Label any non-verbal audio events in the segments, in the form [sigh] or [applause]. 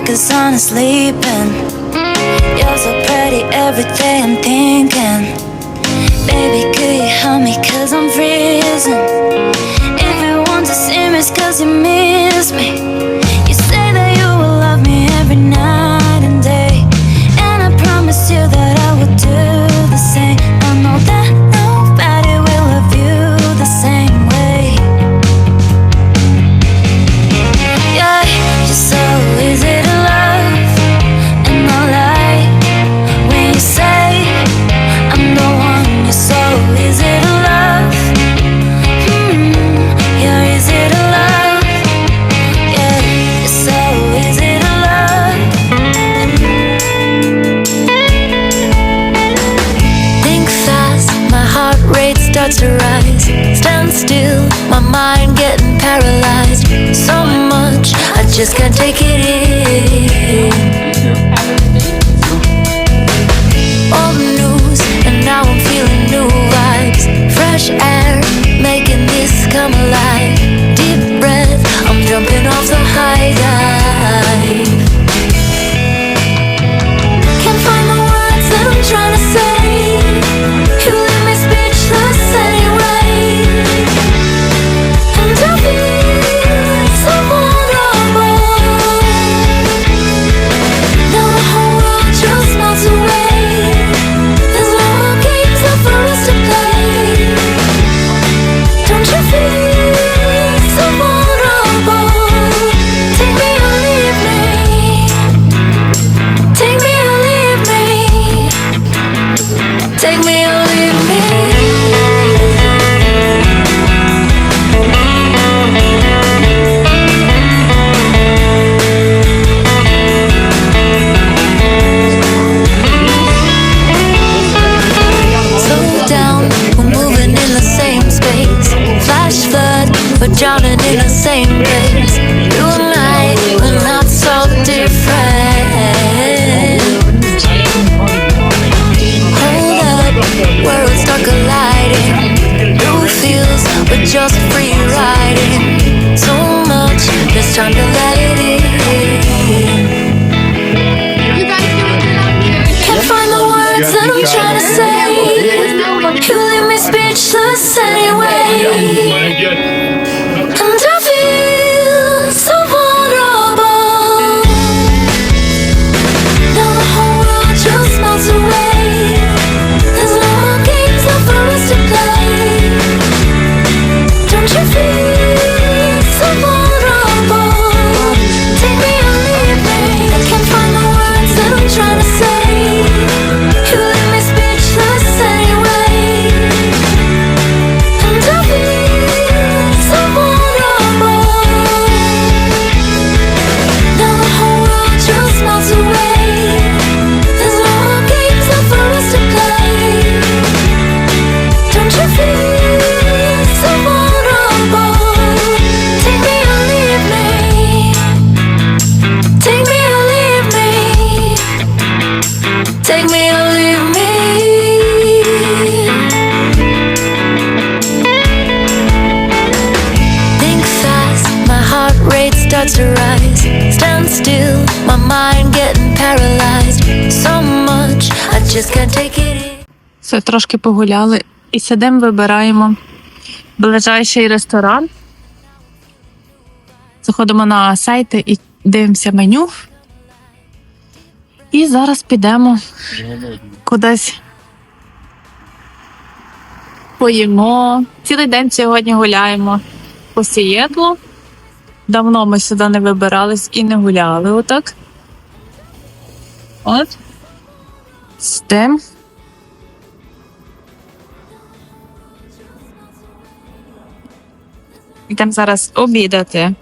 focus on sleeping. You're so pretty every day I'm thinking. Baby, could you help me? Cause I'm freezing. Everyone just cause you miss me. just can't take it in. We're drowning in the same place. You and I, we're not so different. Hold up, worlds start colliding. New feels, we're just free riding. So much, there's time to Це трошки погуляли. І сидимо, вибираємо ближайший ресторан. Заходимо на сайти і дивимося меню. І зараз підемо кудись. Поїмо. Цілий день сьогодні гуляємо по сієдлу. Давно ми сюди не вибирались і не гуляли отак. От. З тим. I tam zaraz obiedaty.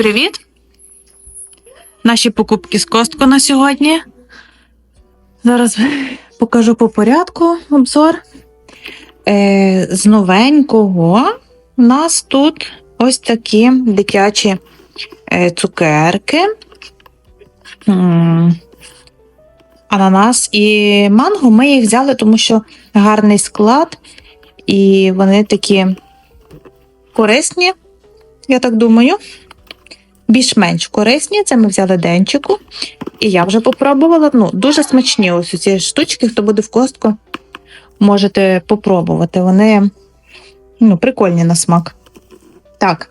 Привіт! Наші покупки з Костко на сьогодні. Зараз покажу по порядку обзор. Е, з новенького у нас тут ось такі дитячі е, цукерки. Ананас і манго. Ми їх взяли, тому що гарний склад, і вони такі корисні, я так думаю більш-менш корисні. Це ми взяли денчику. І я вже попробувала. Ну, дуже смачні ось ці штучки, хто буде в костку, можете попробувати. Вони ну, прикольні на смак. Так.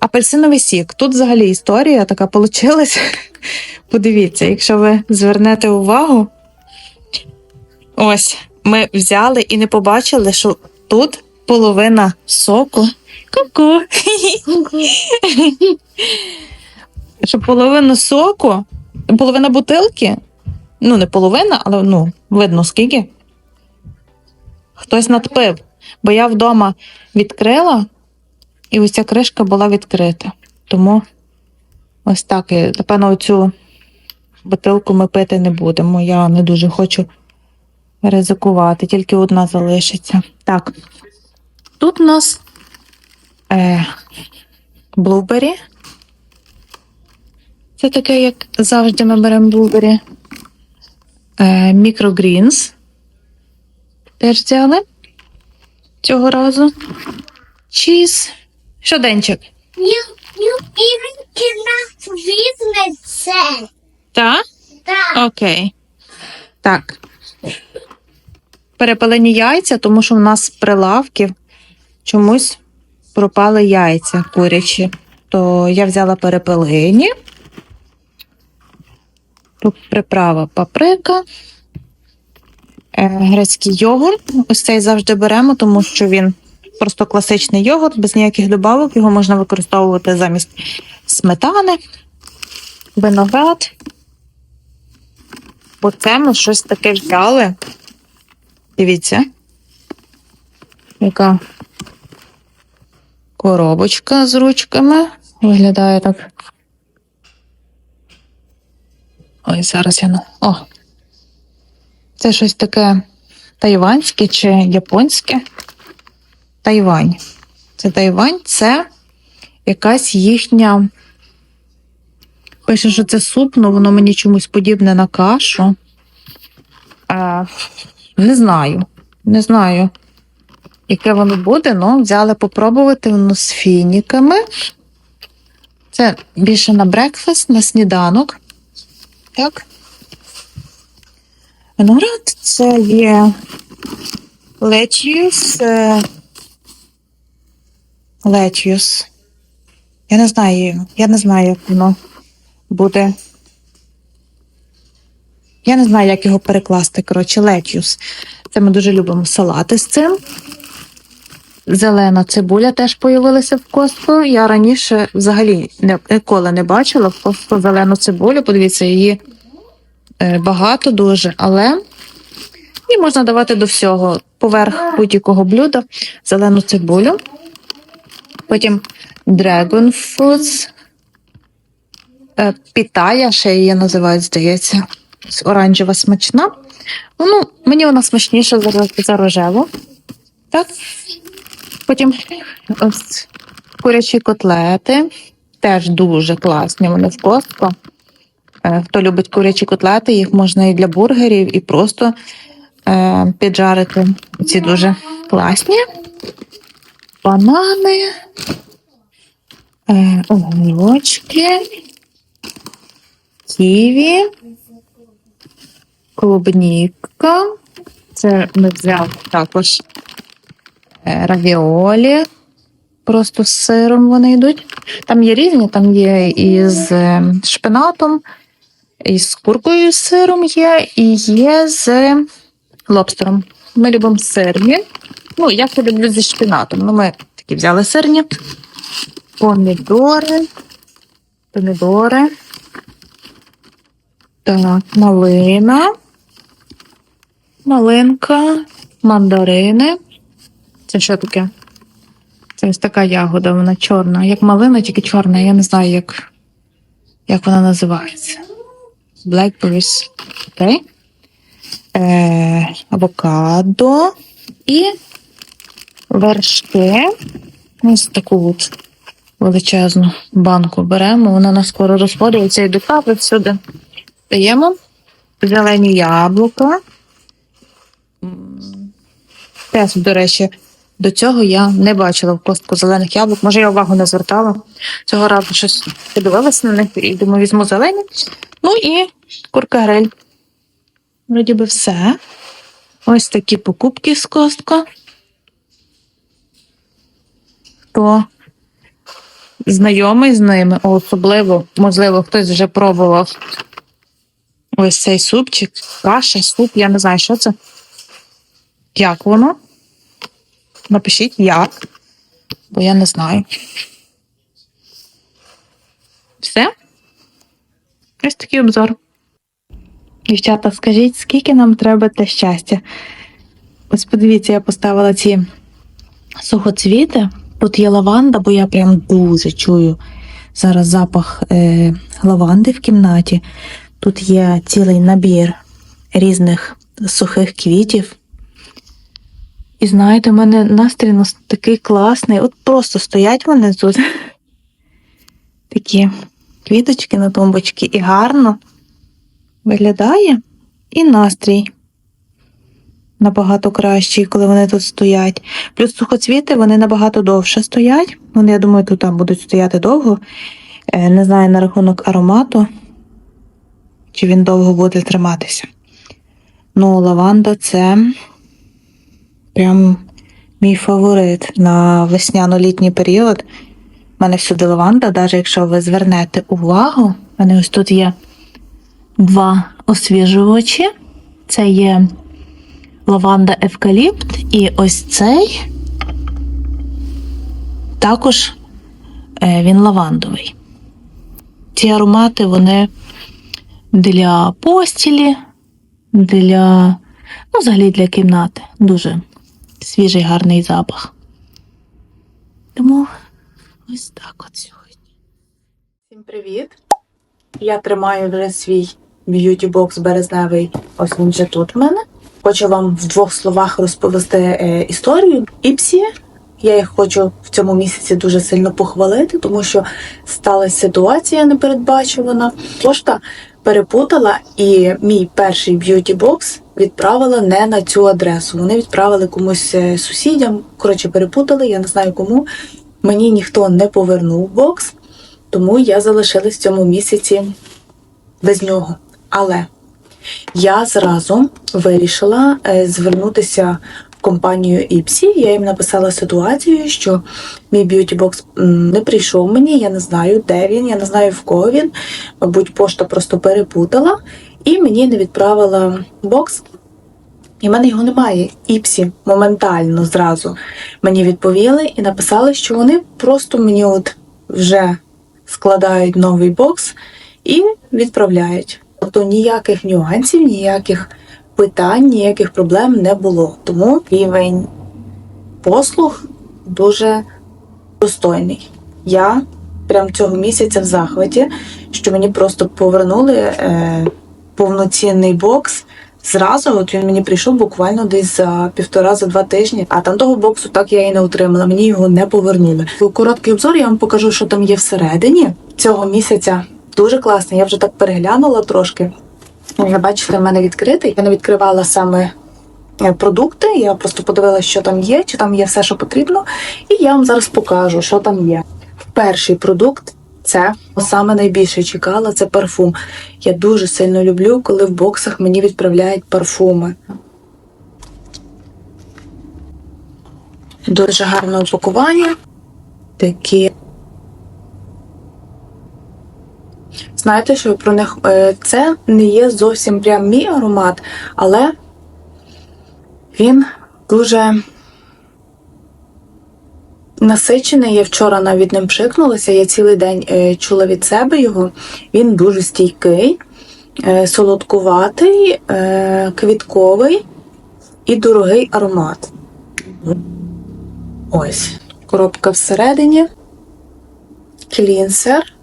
Апельсиновий сік. Тут взагалі історія така получилась. [laughs] Подивіться, якщо ви звернете увагу, ось ми взяли і не побачили, що тут половина соку. Ку-ку. що половину соку, половина бутилки, ну не половина, але ну, видно скільки. Хтось надпив. Бо я вдома відкрила, і ось ця кришка була відкрита. Тому ось так. і, Напевно, цю бутилку ми пити не будемо. Я не дуже хочу ризикувати, тільки одна залишиться. Так. Тут у нас е, блубері. Це таке, як завжди ми беремо блубері. Е, мікрогрінс. Теж взяли цього разу. Чіз. Що, Денчик? Іринкина візьме. Так? Так. Окей. Так. Перепалені яйця, тому що в нас з прилавків чомусь пропали яйця курячі. То я взяла перепелині. Тут приправа паприка. Е, грецький йогурт. Ось цей завжди беремо, тому що він просто класичний йогурт, без ніяких добавок. Його можна використовувати замість сметани, виноград. Оце ми щось таке взяли. Дивіться. Яка коробочка з ручками. Виглядає так. Ой, зараз я на. О! Це щось таке тайванське чи японське. Тайвань. Це Тайвань, це якась їхня. Пише, що це суп, але воно мені чомусь подібне на кашу. Е, не знаю. Не знаю, яке воно буде, але взяли попробувати воно з фініками. Це більше на брекфаст, на сніданок. Так. Виноград це є летюс. Летюс. Я не знаю, я не знаю, як воно буде. Я не знаю, як його перекласти. Коротше, летюс. Це ми дуже любимо салати з цим. Зелена цибуля теж появилася в костку. Я раніше взагалі ніколи не бачила в костку зелену цибулю. Подивіться, її е, багато дуже, але її можна давати до всього. Поверх будь-якого блюда зелену цибулю. Потім Dragon Fruits. Е, Пітая, ще її називають, здається. Оранжева смачна. Ну, мені вона смачніша за, ро- за рожеву. Так. Потім ось курячі котлети. Теж дуже класні. Вони в костку. Е, Хто любить курячі котлети, їх можна і для бургерів, і просто е, піджарити. Ці дуже класні. Банани. Е, огірочки. Ківі. клубніка. Це ми взяли також е, равіолі. Просто з сиром вони йдуть. Там є різні, там є із е, шпинатом, і з куркою з сиром є, і є з лобстером. Ми любимо сирні. Ну, я це люблю зі шпинатом. Ну, ми такі взяли сирні. Помідори. Помідори. Так, малина. Малинка, мандарини. Це що таке? Це ось така ягода, вона чорна. Як малина, тільки чорна. Я не знаю, як, як вона називається. Blackberries. Окей. Е, авокадо і вершки. Ось таку от величезну банку беремо. Вона нас скоро розходиться і до кави всюди. Даємо зелені яблука. Теж, до речі, до цього я не бачила в костку зелених яблук. Може, я увагу не звертала. Цього разу щось подивилася на них і думаю, візьму зелені. Ну і курка гриль. Вроді би все. Ось такі покупки з костка. Хто знайомий з ними, особливо, можливо, хтось вже пробував ось цей супчик, каша, суп, я не знаю, що це. Як воно? Напишіть як, бо я не знаю. Все? Ось такий обзор. Дівчата, скажіть, скільки нам треба те щастя? Ось подивіться, я поставила ці сухоцвіти. Тут є лаванда, бо я прям дуже чую зараз запах е, лаванди в кімнаті. Тут є цілий набір різних сухих квітів. І знаєте, у мене настрій у нас такий класний. От просто стоять вони тут. [laughs] Такі квіточки на тумбочці і гарно виглядає. І настрій набагато кращий, коли вони тут стоять. Плюс сухоцвіти вони набагато довше стоять. Вони, я думаю, тут там будуть стояти довго. Е, Не знаю на рахунок аромату, чи він довго буде триматися. Ну, лаванда це прям мій фаворит на весняно-літній період. У мене всюди лаванда, навіть якщо ви звернете увагу, в мене ось тут є два освіжувачі. Це є лаванда евкаліпт, і ось цей також е, він лавандовий. Ці аромати вони для постілі, для, ну, взагалі для кімнати. Дуже свіжий гарний запах. Тому ось так от сьогодні. Всім привіт! Я тримаю вже свій б'юті-бокс березневий. Ось він вже тут в мене. Хочу вам в двох словах розповісти е, історію Іпсі. Я їх хочу в цьому місяці дуже сильно похвалити, тому що сталася ситуація непередбачувана. Пошта перепутала, і мій перший б'юті-бокс відправила не на цю адресу. Вони відправили комусь е, сусідям. Коротше, перепутали, я не знаю кому. Мені ніхто не повернув бокс, тому я залишилась в цьому місяці без нього. Але я зразу вирішила е, звернутися компанію Іпсі. Я їм написала ситуацію, що мій б'юті-бокс не прийшов мені, я не знаю, де він, я не знаю в кого він. Мабуть, пошта просто перепутала, і мені не відправила бокс. І в мене його немає. Іпсі моментально зразу мені відповіли і написали, що вони просто мені от вже складають новий бокс і відправляють. Тобто ніяких нюансів, ніяких питань, ніяких проблем не було. Тому рівень послуг дуже достойний. Я прям цього місяця в захваті, що мені просто повернули е, повноцінний бокс. Зразу, от він мені прийшов буквально десь за півтора за два тижні, а там того боксу так я і не отримала. Мені його не повернули. Короткий обзор я вам покажу, що там є всередині цього місяця. Дуже класно. Я вже так переглянула трошки. Ви бачите, в мене відкритий. Я не відкривала саме е, продукти. Я просто подивилася, що там є, чи там є все, що потрібно. І я вам зараз покажу, що там є. Перший продукт Це саме найбільше чекала це парфум. Я дуже сильно люблю, коли в боксах мені відправляють парфуми. Дуже гарне упакування. Такі. Знаєте, що про них е, це не є зовсім прям мій аромат, але він дуже насичений. Я вчора навіть ним пшикнулася. Я цілий день е, чула від себе його. Він дуже стійкий, е, солодкуватий, квітковий і дорогий аромат. Ось. Коробка всередині. Клінсер.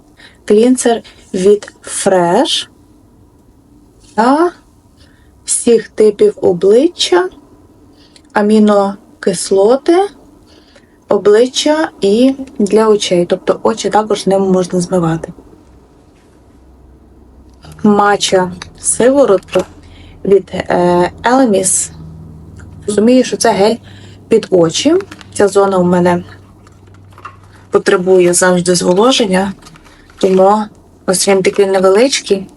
Клінсер від Fresh. Та всіх типів обличчя, амінокислоти, обличчя і для очей. Тобто очі також ним можна змивати. Мача сиворотка від е, Розумію, що це гель під очі. Ця зона у мене потребує завжди зволоження, тому ось він такий невеличкий.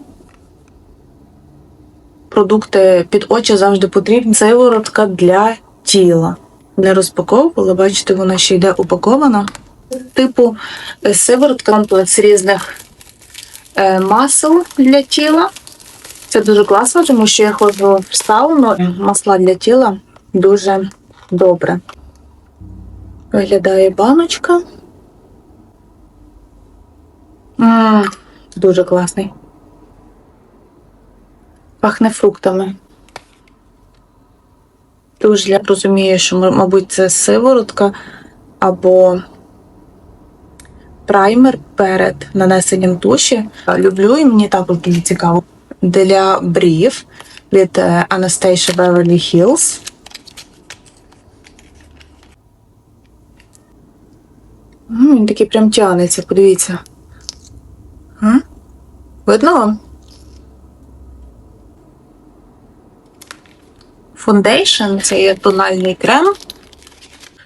Продукти під очі завжди потрібні. Сиворотка для тіла. Для розпаковки, але бачите, вона ще йде упакована. Типу е, сиворотка, комплекс різних е, масел для тіла. Це дуже класно, тому що я ходжу в сауну. Масла для тіла дуже добре. Виглядає баночка. Дуже класний. Пахне фруктами. Дуже я розумію, що, мабуть, це сиворотка або праймер перед нанесенням туші. Люблю і мені також дуже цікаво. Для брів від е, Anastasia Beverly Hills. Він такий прям тянеться, подивіться. Видно вам? Foundation це є тональний крем.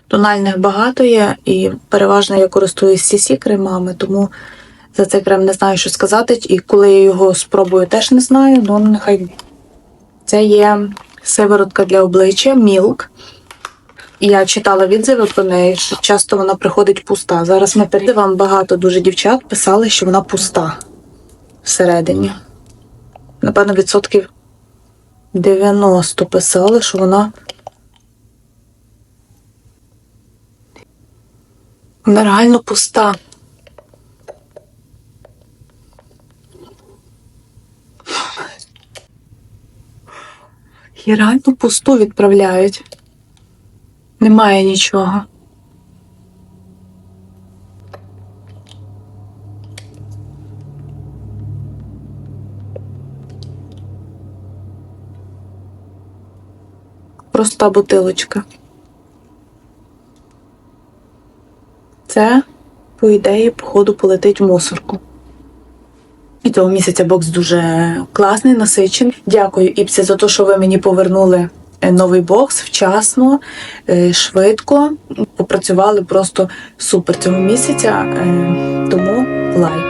Тональних багато є, і переважно я користуюсь CC кремами, тому за цей крем не знаю, що сказати. І коли я його спробую, теж не знаю, ну нехай це є сиворотка для обличчя Milk. Я читала відзиви про неї, що часто вона приходить пуста. Зараз ми перед вам багато дуже дівчат писали, що вона пуста всередині. Напевно, відсотків 90 писали, що вона. Вона реально пуста. Її реально пусту відправляють. Немає нічого. Проста бутилочка. Це, по ідеї, походу полетить в мусорку. І цього місяця бокс дуже класний, насичений. Дякую, Іпсі, за те, що ви мені повернули новий бокс вчасно, е, швидко. Попрацювали просто супер цього місяця. е, Тому лайк.